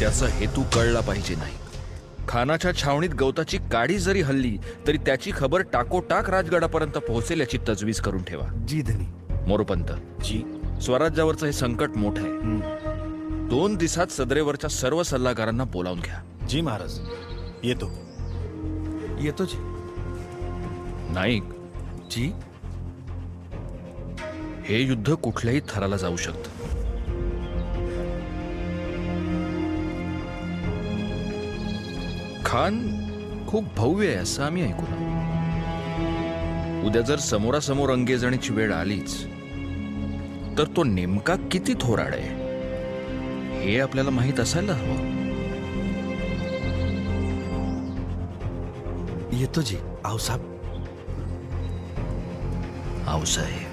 याचा हेतू कळला पाहिजे नाही. खानाच्या छावणीत गवताची काडी जरी हल्ली तरी त्याची खबर टाकोटाक राजगडापर्यंत पोहोचेल याची तजवीज करून ठेवा. जी धनी. मोरोपंत. जी. स्वराज्यावरचं हे संकट मोठं आहे. दोन दिवसात सदरेवरच्या सर्व सल्लागारांना बोलावून घ्या. जी महाराज. येतो. येतो जी. नाईक जी? हे युद्ध कुठल्याही थराला जाऊ शकतं. खान खूप भव्य आहे असं आम्ही ऐकून उद्या जर समोरासमोर अंगेजणीची वेळ आलीच तर तो नेमका किती थोराड आहे? हे आपल्याला माहीत असायला हवं. येतो जी आऊसाहेब आऊसाहेब